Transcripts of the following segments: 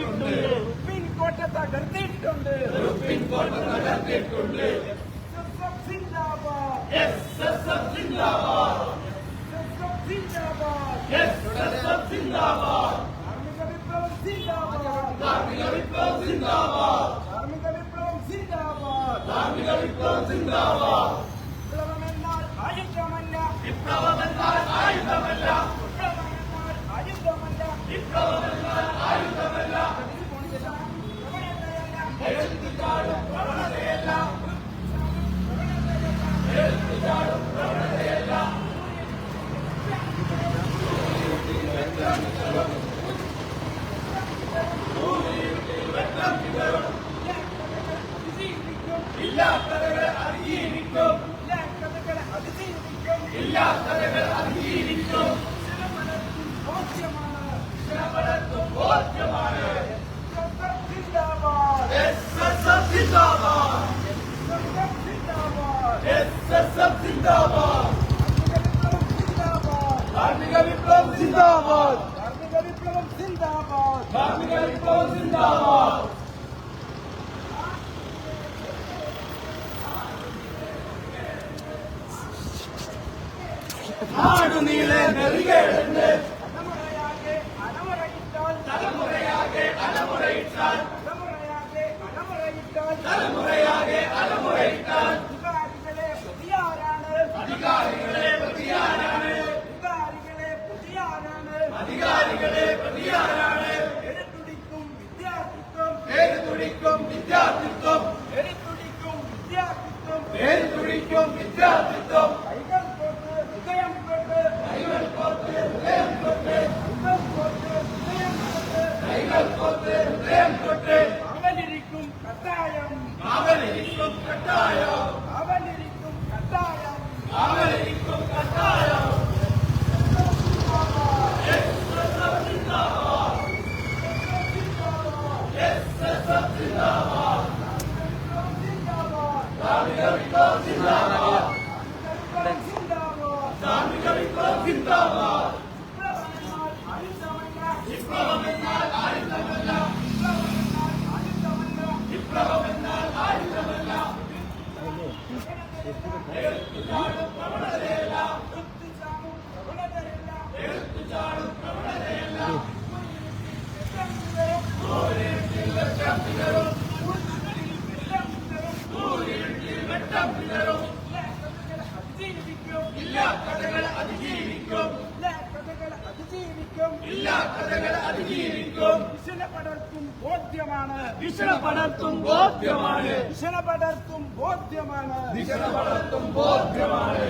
തകർത്തിട്ടുണ്ട്. Supreme കോട്ട തകർത്തിട്ടുണ്ട് supreme കോടതി തകർത്തിട്ടുണ്ട് SSF സിന്ദാബാദ് എസ് എസ് എഫ് സിന്ദാബാദ് SSF സിന്ദാബാദ് എസ് എസ് എഫ് സിന്ദാബാദ് കാർമിക വിപ്ലവം സിന്ദാബാദ് കാർമിക വിപ്ലവം സിന്ദാബാദ് കാർമിക വിപ്ലവം സിന്ദാബാദ് കാർമിക വിപ്ലവം സിന്ദാബാദ് വിപ്ലവമെന്നാൽ ആയുധമല്ല വിപ്ലവമെന്നാൽ ആയുധമല്ല വിപ്ലവമെന്നാൽ ആയുധമല്ല വിപ്ലവമെന്നാൽ ആയുധമല്ല പ്രവണതയല്ല എഴുത്തുചാടും പ്രവണതയല്ല ഇല്ലാത്തവരെ അതിജീവിക്കും ഇല്ലാത്തവകളെ അതിജീവിക്കും ഇല്ലാത്തവരെ അതിജീവിക്കും കാർമിക വിപ്ലവം സിന്ദാബാദ് കാർമിക വിപ്ലവം സിന്ദാബാദ് കാർമിക വിപ്ലവം സിന്ദാബാദ് കാർമിക വിപ്ലവം സിന്ദാബാദ് നാടുനീളെ നെറുകേടുണ്ട് തലമുറയാകെ അലമുറയിട്ടാൽ തലമുറയാകെ അലമുറയിട്ടാൽ തലമുറയാകെ അലമുറയിട്ടാൽ തലമുറയാകെ അലമുറയിട്ടാൽ അധികാരികളെ പ്രതിയാരാണ് അധികാരികളെ പ്രതിയാരാണ് അധികാരികളെ പ്രതിയാരാണ് അധികാരികളെ പ്രതിയാരാണ് എഴുത്തുടിക്കും വിദ്യാർത്ഥിത്വം പേര് തുടിക്കും വിദ്യാർത്ഥിത്വം എഴുത്തുടിക്കും വിദ്യാർത്ഥിത്വം പേര് തുടിക്കും വിദ്യാർത്ഥിത്വം കൈകൾ തൊട്ട് ഹൃദയം തൊട്ട് കൈകൾ കോർത്ത് ഹൃദയം തൊട്ട് കൈകൾ തൊട്ട് ഹൃദയം തൊട്ട് കൈകൾ കോർത്ത് ഹൃദയം തൊട്ട് അവനിരിക്കും കട്ടായം അവനിരിക്കും കട്ടായം അവനിരിക്കും കട്ടായം അവനിരിക്കും കട്ടായം ധാർമ്മിക വിപ്ലവം സിന്ദാബാദ് വിപ്ലവമെന്നാൽ ആയുധമല്ല വിപ്ലവമെന്നാൽ ആയുധമല്ല എഴുത്തുചാടും പ്രവണതയല്ല എഴുത്തുചാടും പ്രവണതയല്ല നൂറിരുട്ടിൽ വെട്ടം പിതറും നൂറിരുട്ടിൽ വെട്ടം പിതറും ഇല്ലാ കഥകൾ അതിജീവിക്കും ഇല്ലാ കഥകൾ അതിജീവിക്കും വിഷന പടർത്തും ബോധ്യമാണ്. വിഷണ പടർത്തും ബോധ്യമാണ്. വിഷന പടർത്തും ബോധ്യമാണ്. വിഷണ പടർത്തും ബോധ്യമാണ്.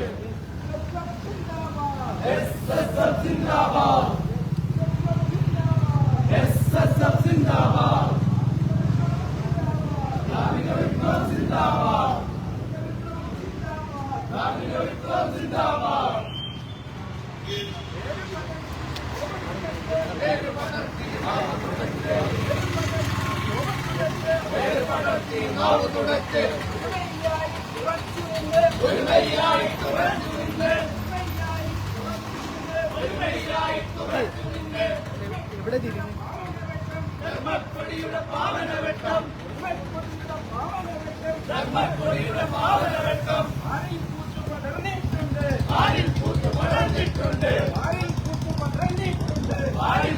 സിന്ദാബാദ് സിന്ദാബാദ് വിപ്ലവം സിന്ദാബാദ് துரத்தி நாவு துடைத்து உரிமையாய் துறந்து உரிமையாய் துறந்து தர்மப்படியுட பாவன வெட்டம் தர்மப்படியுட பாவன ஆறில் கூற்று படர்ந்திட்டுண்டு ஆறில் கூற்று படர்ந்திட்டுண்டு ஆறில்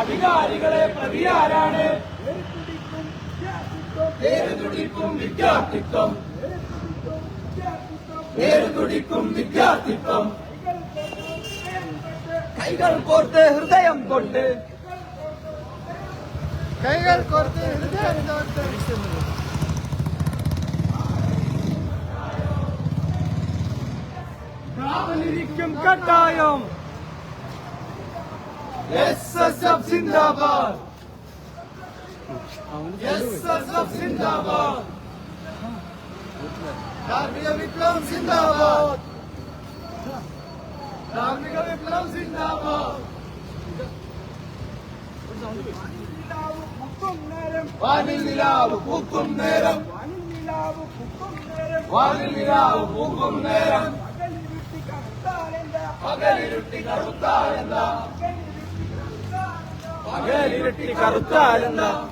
അധികാരികളെ പ്രതിയാരാണ്. വിദ്യാർത്ഥിത്വം. പേരുതുടിക്കും വിദ്യാർത്ഥിത്വം. പേരുതുടിക്കും വിദ്യാർത്ഥിത്വം കൈകൾ കോർത്ത് ഹൃദയം തൊട്ട്. കൈകൾ കോർത്ത് ഹൃദയം തൊട്ട്. കാവലിരിക്കും കട്ടായം. എസ് എസ് എഫ് സിന്ദാബാദ്. എസ് എസ് എഫ് സിന്ദാബാദ്. കാർമിക വിപ്ലവം സിന്ദാബാദ്. കാർമിക വിപ്ലവം സിന്ദാബാദ്. വാനിൽ നിലാവ് പൂക്കും നേരം. വാനിൽ നിലാവ് പൂക്കും നേരം. പകലിരുട്ടി കറുത്താലെന്താ? പകലിരുട്ടി കറുത്താലെന്താ?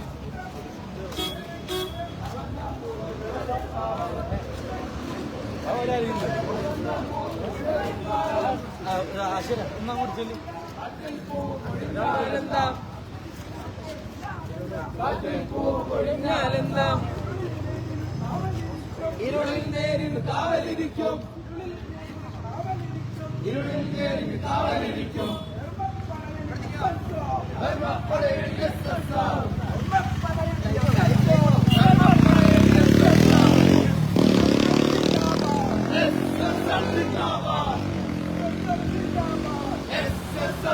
പൊഴിഞ്ഞാലെന്താ ഇരുളിൽ നേരിന് കാവലിരിക്കും ഇരുളിൽ നേരിന് കാവലിരിക്കും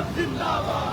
the Lava!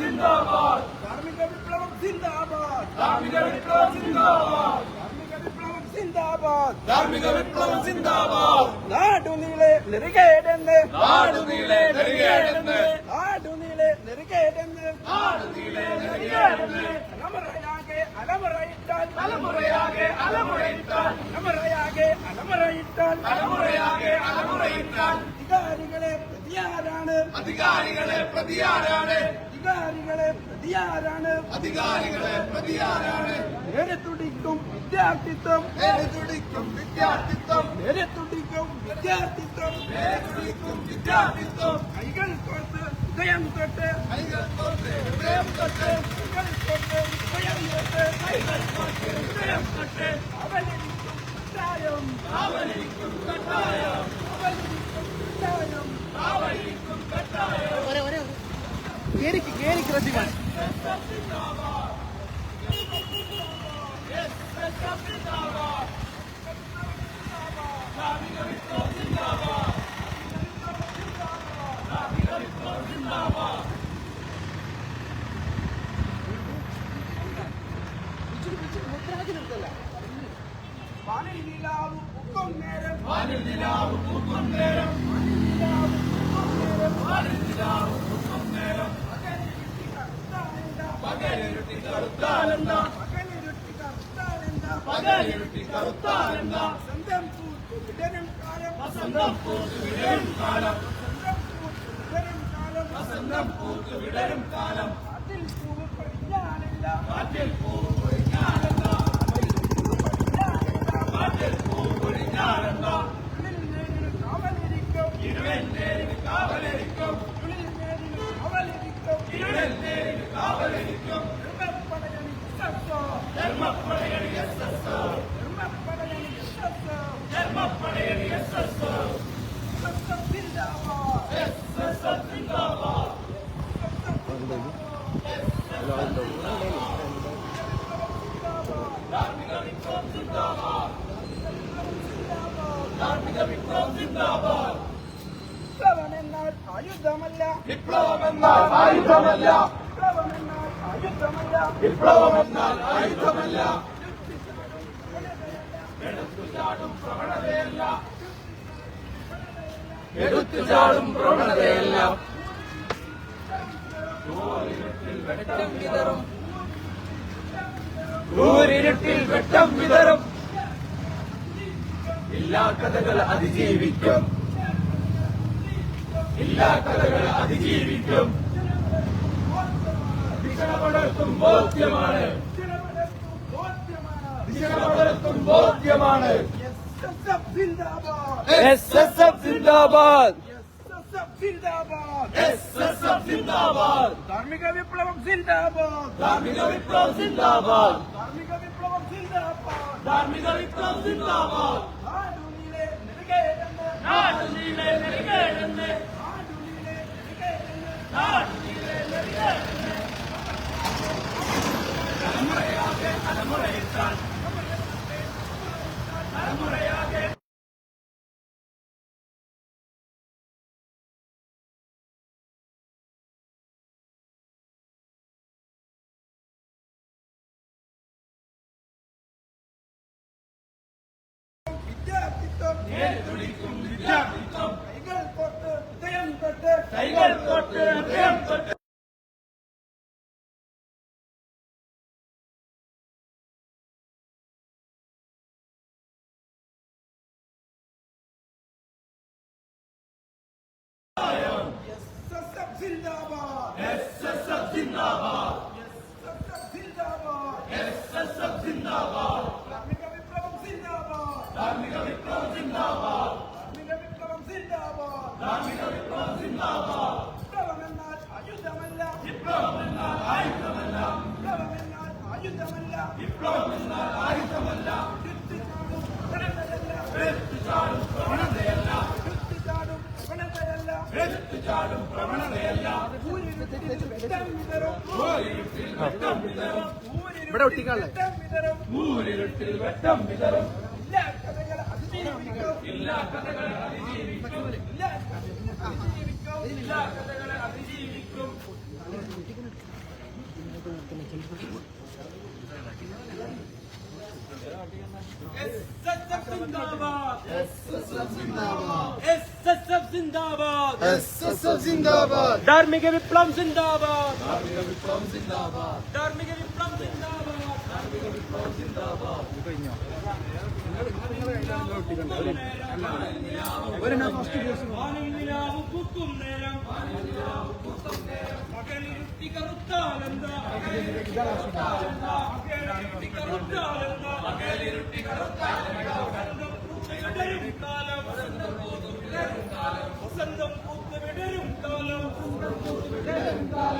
SSF സിന്ദാബാദ് കാർമിക വിപ്ലവം ജിന്ദാബാദ്. സിന്ദാബാദ് കാർമിക വിപ്ലവം ജിന്ദാബാദ്. ധാർമ്മിക വിപ്ലവം സിന്ദാബാദ് നാടുനീളെ നെറുകേടെന്ന്. നാടുനീളെ നെറുകേടെന്ന്. നാടുനീളെ നെറുകേടെന്ന്. നാടുനീളെ നെറുകേടെന്ന്. അലമുറയാകെ അലമുറയിട്ടാൽ. തലമുറയാകെ അലമുറയിട്ടാൽ. അലമുറയാകെ അലമുറയിട്ടാൽ. തലമുറയാകെ അലമുറയിട്ടാൽ. അധികാരികളെ പ്രതിയാരാണ്. അധികാരികളെ പ്രതിയാരാണ്. അധികാരികളെ പ്രതിയാരാണ്. അധികാരികളെ പ്രതിയാരാണ്. നേരെ തുടിക്കും വിദ്യാർത്ഥിത്വം. നേരെ തുടിക്കും വിദ്യാർത്ഥിത്വം. നേരെ തുടിക്കും വിദ്യാർത്ഥിത്വം. നേരെ തുടിക്കും വിദ്യാർത്ഥിത്വം. കൈകൾ തൊട്ട് ഹൃദയം തൊട്ട്. കൈകൾ തൊട്ട് ഹൃദയം തൊട്ട്. കൈകൾ തൊട്ട് ഹൃദയം തൊട്ട്. കൈകൾ തൊട്ട് ഹൃദയം തൊട്ട്. അവലിരിക്കും കട്ടായം. കാവലിരിക്കും കട്ടായം. അവലിരിക്കും കട്ടായം. കട്ടായം. കേരിക്ക് കേരിക്ക് റസിമാൻ വാനിൽ നിലാവ് പൂക്കും നേരം. വാനിൽ നിലാവ് പൂക്കും നേരം നിലാവ് പൂക്കും നേരം വാനിൽ നിലാവ് പൂക്കും നേരം കറുത്താലെന്താ പകലിരുട്ടി കറുത്താലെന്താ പകലിരുട്ടി വസന്തം പൂത്ത് വിടരും കാലം സ്വന്തം പൂത്തു വിടരും കാലം വസന്തം പൂത്ത് വിടരും കാലം അതിൽ പൂവ് പൊഴിഞ്ഞാലില്ല കാറ്റിൽ പൂവ് പൊഴിഞ്ഞാലെന്താ കാറ്റിൽ പൂവ് പൊഴിഞ്ഞാലെന്താ ഉള്ളിൽ നേരിന് കാവലിരിക്കും ഇരുവൻ നേരിന് കാവലിരിക്കും ഉള്ളിൽ നേരിന് കാവലിരിക്കും ഇരുവൻ നേരിന് കാവലിരിക്കും ധർമ്മപ്പടയണി സത്തോ ധർമ്മപ്പടയണി എസ് എസ് ധർമ്മപ്പടയണി സത്തോ ധർമ്മപ്പടയണി എസ് എസ് സത്തം സിന്ദാബാദ് എസ് എസ് സിന്ദാബാദ് ധാർമ്മിക വിപ്ലവം സിന്ദാബാദ് വിപ്ലവം സിന്ദാബാദ് വിപ്ലവം എന്നാൽ ആയുധമല്ല വിപ്ലവം എന്നാൽ ആയുധമല്ല വിപ്ലവം എന്നാൽ ആയുധമല്ല വിപ്ലവം എന്നാൽ ആയുധമല്ല എടുത്തുചാടും പ്രവണതയല്ല. എടുത്തുചാടും പ്രവണതയല്ല. വെട്ടം വിതറും. ഊരിരുട്ടിൽ വെട്ടം വിതറും. എല്ലാ കഥകൾ അതിജീവിക്കും. എല്ലാ കഥകൾ അതിജീവിക്കും. ദിശ പടർത്തും ബോധ്യമാണ്. ദിശ പടർത്തും ബോധ്യമാണ് എസ് എസ് എഫ് സിന്ദാബാദ് സിന്ദാബാദ് ധാർമ്മിക വിപ്ലവം സിന്ദാബാദ് ധാർമ്മിക വിപ്ലവം സിന്ദാബാദ് ധാർമ്മിക വിപ്ലവം സിന്ദാബാദ് ധാർമ്മിക വിപ്ലവം സിന്ദാബാദ് നാടുനിലെ നെടുകേരെന്ന് നാടുനീളെ നെടുകേടെന്ന്. നാടുനിലെ നെടുകേരെന്ന് നാടുനീളെ നെടുകേടെന്ന്. തലമുറയാകെ തലമുറയെത്താൻ തലമുറയാകെ വിദ്യാർത്ഥിത്വം നേരിട്ടുടിക്കും വിദ്യാർത്ഥിത്വം കൈകൾ തൊട്ട് ഹൃദയം തൊട്ട് കൈകൾ തൊട്ട് ഹൃദയം തൊട്ട് SSF സിന്ദാബാദ് എസ് എസ് എഫ് സിന്ദാബാദ് SSF സിന്ദാബാദ് എസ് എസ് എഫ് സിന്ദാബാദ് ധാർമ്മിക വിപ്ലവം സിന്ദാബാദ് ധാർമ്മിക വിപ്ലവം സിന്ദാബാദ് ധാർമ്മിക വിപ്ലവം സിന്ദാബാദ് ധാർമ്മിക വിപ്ലവം സിന്ദാബാദ് വിപ്ലവം എന്നാൽ ആയുധമല്ല വിപ്ലവം എന്നാൽ ആയുധമല്ല വിപ്ലവം എന്നാൽ ആയുധമല്ല വിപ്ലവം എന്നാൽ ആയുധമല്ല എടുത്തുചാടും പ്രവണതയല്ല എടുത്തുചാടും പ്രവണതയല്ല എടുത്തുചാടും പ്രവണതയല്ല എടുത്തുചാടും പ്രവണതയല്ല ഊരിരുട്ടിൽ വെട്ടം വിതറും ഊരിരുട്ടിൽ വെട്ടം വിതറും ഊരിരുട്ടിൽ വെട്ടം വിതറും ഊരിരുട്ടിൽ വെട്ടം വിതറും എല്ലാ കഥകൾ അതിജീവിക്കും എല്ലാ കഥകളെ അതിജീവിക്കും എല്ലാ കഥകൾ അതിജീവിക്കും എല്ലാ കഥകളെ അതിജീവിക്കും SSF സിന്ദാബാദ് SSF സിന്ദാബാദ് സിന്ദാബാദ് ധാർമ്മിക വിപ്ലവം സിന്ദാബാദ്. ധാർമ്മിക വിപ്ലവം സിന്ദാബാദ്. ധാർമ്മിക വിപ്ലവം സിന്ദാബാദ്. വസന്തം പൂത്ത് വിടരും കാലം വസന്തം പൂത്ത് വിടരും കാലം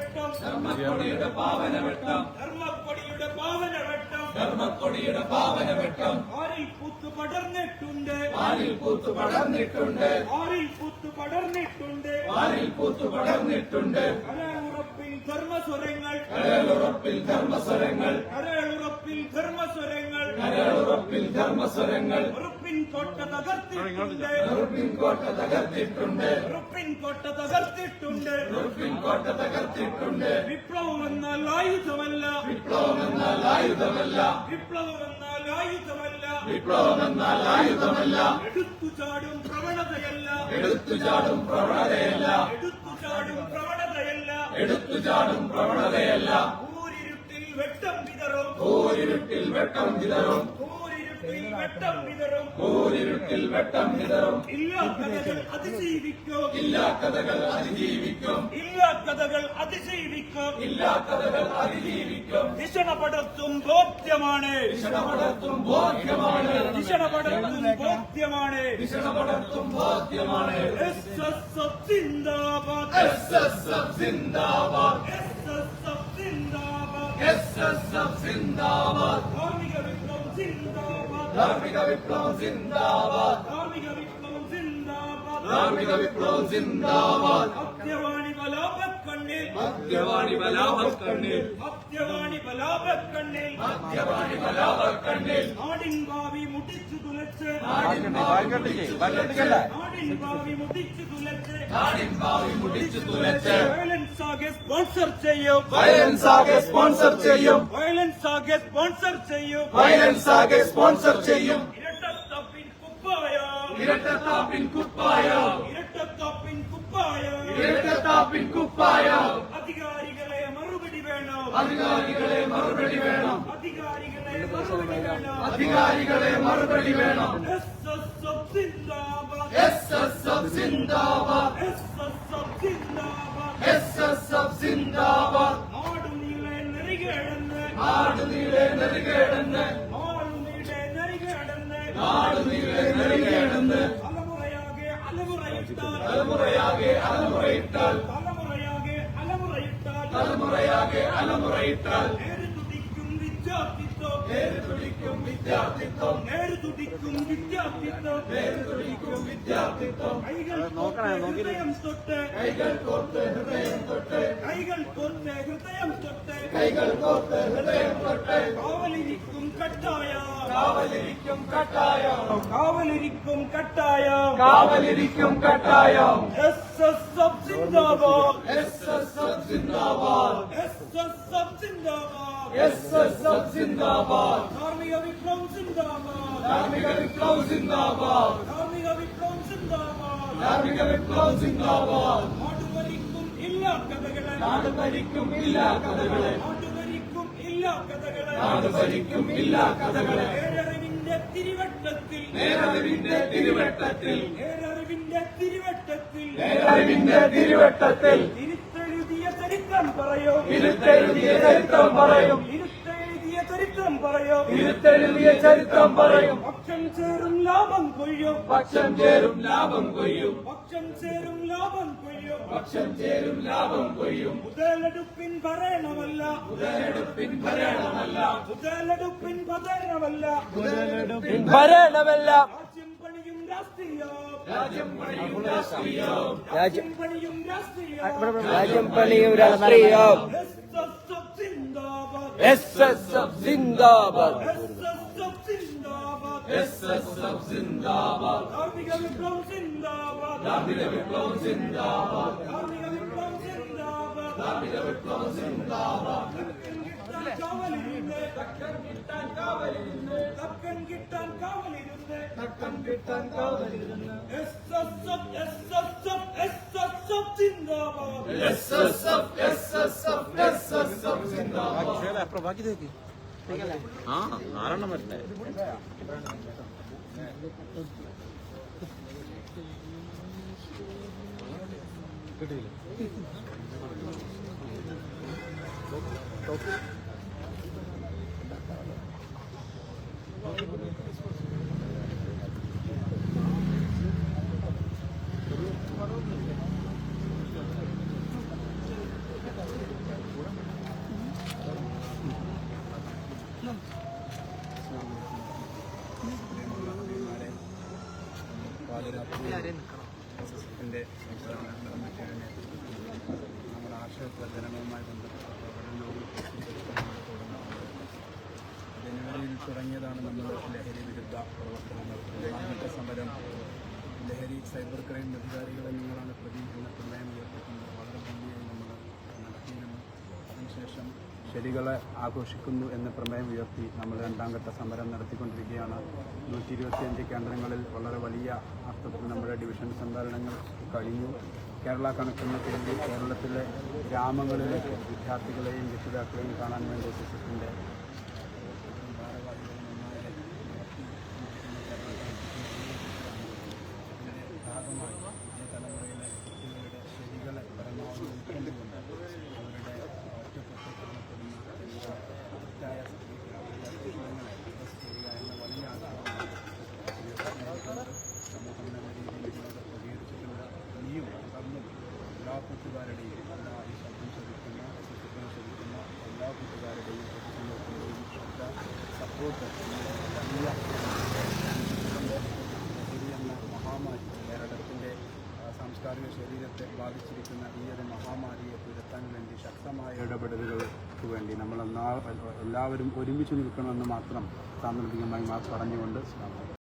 പൂത്ത് വിടരും കാലം വസന്തം പൂത്ത് വിടരും കാലം കാറ്റിൽ പൂവ് കൊഴിഞ്ഞാലെന്താ കാറ്റിൽ പൂവ് കൊഴിഞ്ഞാലെന്താ കാറ്റിൽ പൂവ് കൊഴിഞ്ഞാലെന്താ കാറ്റിൽ പൂവ് കൊഴിഞ്ഞാലെന്താ ഓടലാണ് ഓടലാണ് Padayani S S ധർമ്മപ്പടയണി SSO. Padayani S S നേരുപടർത്തി now തുടച്ച് പടർത്തി നോവ് തുടച്ച് നേരുപടർത്തി നോവ് തുടച്ച് ഒരു വയ്യായി ഒട്ടിയുറച്ച് ഒരുമയായി ഒട്ടിയുറച്ച് ധർമ്മപ്പടിയുടെ പാവന വെട്ടം ധർമ്മക്കൊടിയുടെ പാവന വെട്ടം ധർമ്മപ്പടിയുടെ പാവന വെട്ടം ധർമ്മക്കൊടിയുടെ പാവന വെട്ടം ആരിൽ പൂത്ത് പടർന്നിട്ടുണ്ട് ആരിൽ പൂത്തു പടർന്നിട്ടുണ്ട് ആരിൽ പൂത്ത് പടർന്നിട്ടുണ്ട് ആരിൽ പൂത്തു പടർന്നിട്ടുണ്ട് കരളുറപ്പിൽ ധർമ്മസ്വരങ്ങൾ. കരളുറപ്പിൽ ധർമ്മസ്വരങ്ങൾ. കരളുറപ്പിൽ ധർമ്മസ്വരങ്ങൾ. കരളുറപ്പിൽ ധർമ്മസ്വരങ്ങൾ. ഉറുപ്പിൻ കോട്ട തകർത്തിട്ടുണ്ട്. ഉറുപ്പിൻ കോട്ട തകർത്തിട്ടുണ്ട്. ഉറുപ്പിൻ കോട്ട തകർത്തിട്ടുണ്ട്. ഉറുപ്പിൻ കോട്ട തകർത്തിട്ടുണ്ട്. വിപ്ലവം എന്നാൽ ആയുധമല്ല. വിപ്ലവം എന്നാൽ ആയുധമല്ല. വിപ്ലവം എന്നാൽ ആയുധമല്ല. വിപ്ലവം എന്നാൽ ആയുധമല്ല. എടുത്തുചാടും പ്രവണതയല്ല. എടുത്തുചാടും പ്രവണതയല്ല. എടുത്തുചാടും പ്രവണതയല്ല എടുത്തുചാടും പ്രവണതയല്ല. വെട്ടം വിതറും. വെട്ടം വിതറും. കൂരിരുട്ടിൽ വെട്ടം വിതറും. കൂരിരുട്ടിൽ വെട്ടം വിതറും. ഇല്ലാ കഥകൾ അതിജീവിക്കും. ഇല്ലാ കഥകൾ അതിജീവിക്കും. ഇല്ലാ കഥകൾ അതിജീവിക്കും. ഇല്ലാ കഥകൾ അതിജീവിക്കും. ബോധ്യമാണ്. ദിശണപടർത്തും ബോധ്യമാണ്. ബോധ്യമാണ്. ദിശണപടർത്തും ബോധ്യമാണ്. എസ് എസ് എഫ് സിന്ദാബാദ് എസ് എസ് എഫ് സിന്ദാബാദ്. എസ് എസ് എഫ് സിന്ദാബാദ്. എസ് എസ് എഫ് സിന്ദാബാദ്. സിന്ദാബാദ് ധാർമ്മിക വിപ്ലവം സിന്ദാബാദ് ധാർമ്മിക വിപ്ലവം ಕಾರ್ಮಿಕ ವಿಪ್ಲವ ಜಿಂದಾಬಾದ್ ಮದ್ಯವಾಣಿ ಬಲಾಪತ್ ಕಣ್ಣಿಲ್ ಮದ್ಯವಾಣಿ ಬಲಾಪತ್ ಕಣ್ಣಿಲ್ ಮದ್ಯವಾಣಿ ಬಲಾಪತ್ ಕಣ್ಣಿಲ್ ಮದ್ಯವಾಣಿ ಬಲಾಪತ್ ಕಣ್ಣಿಲ್ ನಾಡಿನ್ ಬಾವಿ ಮುಟಿಚ್ಚು துலச்சு நாடின் பாவி முட்டிச்சு பக்கத்துக்கல்ல நாடின் பாவி முட்டிச்சு துலச்சு நாடின் பாவி முட்டிச்சு துலச்சு வயலன்ஸ் ஆக ஸ்பான்சர் செய்யும் வயலன்ஸ் ஆக ஸ்பான்சர் செய்யும் வயலன்ஸ் ஆக ஸ்பான்சர் செய்யும் வயலன்ஸ் ஆக ஸ்பான்சர் செய்யும் இரட்டத்தப்பின் குப்பையோ ഇരട്ടത്താപ്പിൻ കുപ്പായ. ഇരട്ടത്താപ്പിൻ കുപ്പായ. ഇരട്ടത്താപ്പിൻ കുപ്പായ. അധികാരികളെ മറുപടി വേണം. അധികാരികളെ മറുപടി വേണം. അധികാരികളെ മറുപടി വേണം. അധികാരികളെ മറുപടി വേണം. നാടുനീളെ നെറികേടെന്ന്. നാടുനീളെ നെറുകേടെന്ന്. നെറികേടെന്ന് നാടുനീളെ നെറുകേടെന്ന് തലമുറയാകെ അലമുറയിട്ടാൽ തലമുറയാകെ അലമുറയിട്ടാൽ തലമുറയാകെ അലമുറയിട്ടാൽ തലമുറയാകെ അലമുറയിട്ടാൽ നേര് തുടിക്കും വിദ്യാർത്ഥിത്വം നേര് തുടിക്കും വിദ്യാർത്ഥിത്വം നേര് തുടിക്കും വിദ്യാർത്ഥിത്വം നേര് തുടിക്കും വിദ്യാർത്ഥിത്വം കൈകൾ കോർത്ത് ഹൃദയം തൊട്ട് കൈകൾ കോർത്ത് ഹൃദയം തൊട്ട് കൈകൾ കാവലിരിക്കും കട്ടായ. വിപ്ലവം സിന്ദാബാദ് ധാർമ്മിക വിപ്ലവം സിന്ദാബാദ് നാടുവരിക്കും ഇല്ല കഥകളെ നാട് ഭരിക്കും ഇല്ല കഥകളെ. നേരറിവിന്റെ തിരുവട്ടത്തിൽ. നേരറിവിന്റെ തിരുവട്ടത്തിൽ. നേരറിവിന്റെ തിരുവട്ടത്തിൽ. നേരറിവിന്റെ തിരുവട്ടത്തിൽ. തിരുത്തെഴുതിയ ചരിത്രം പറയോ. തിരുത്തെഴുതിയ ചരിത്രം പറയും. ചരിത്രം പറയും. ഇരുത്തെഴുതിയ ചരിത്രം പറയും. പക്ഷം ചേരും ലാഭം കൊയ്യും. പക്ഷം ചേരും ലാഭം കൊയ്യും. പക്ഷം ചേരും ലാഭം കൊയ്യും. പക്ഷം ചേരും ലാഭം കൊയ്യും. മുതലെടുപ്പിൻ ഭരണമല്ല മുതലെടുപ്പിൻ ഭരണമല്ല മുതലെടുപ്പിൻ ഭരണമല്ല ഭരണമല്ല രാജ്യം പണിയും രാഷ്ട്രീയം. രാജ്യം പണിയും രാഷ്ട്രീയം. രാജ്യം പണിയും രാഷ്ട്രീയം. രാജ്യം പണിയും രാഷ്ട്രീയം. എസ് എസ് എഫ് സിന്ദാബാദ് എസ് എസ് എഫ് സിന്ദാബാദ്. എസ് എഫ് സിന്ദാബാദ്. ധാർമ്മിക വിപ്ലവം സിന്ദാബാദ്. ധാർമ്മിക വിപ്ലവം സിന്ദാബാദ് ധാർമ്മിക വിപ്ലവം സിന്ദാബാദ്. ധാർമ്മിക വിപ്ലവം സിന്ദാബാദ് തക്കം കിട്ടാൻ കാവലിരുന്ന് തക്കം കിട്ടാൻ കാവലിരുന്ന് തക്കം കിട്ടാൻ കാവലിരുന്ന് S S F S S F S S F സിന്ദാബാദ് S S F S S F S S F സിന്ദാബാദ് ആ ആറെണ്ണം വരട്ടെ എന്റെ തുടങ്ങിയതാണ് നമ്മൾ ലഹരി വിരുദ്ധ പ്രവർത്തനങ്ങൾ രണ്ടാമത്തെ സമരം. ലഹരി സൈബർ ക്രൈം അധികാരികളെ നിങ്ങളാണ് പ്രതി എന്ന പ്രമേയം ഉയർത്തിക്കുന്നത് വളരെ ഭംഗിയായി നമ്മൾ നടത്തിയിരുന്നു. അതിനുശേഷം ശരികളെ ആഘോഷിക്കുന്നു എന്ന പ്രമേയം ഉയർത്തി നമ്മൾ രണ്ടാം ഘട്ട സമരം നടത്തിക്കൊണ്ടിരിക്കുകയാണ്. നൂറ്റി ഇരുപത്തിയഞ്ച് കേന്ദ്രങ്ങളിൽ വളരെ വലിയ അർത്ഥത്തിൽ നമ്മുടെ ഡിവിഷൻ സമ്മേളനങ്ങൾ കഴിഞ്ഞു. കേരള കണക്കിന് വേണ്ടി കേരളത്തിലെ ഗ്രാമങ്ങളിലേക്ക് വിദ്യാർത്ഥികളെയും രക്ഷിതാക്കളെയും കാണാൻ വേണ്ടി സിസ്റ്റത്തിന്റെ ശക്തമായ ഇടപെടലുകൾക്ക് വേണ്ടി നമ്മൾ എല്ലാവരും ഒരുമിച്ച് നിൽക്കണമെന്ന് മാത്രം സാന്ദർഭികമായി പറഞ്ഞുകൊണ്ട്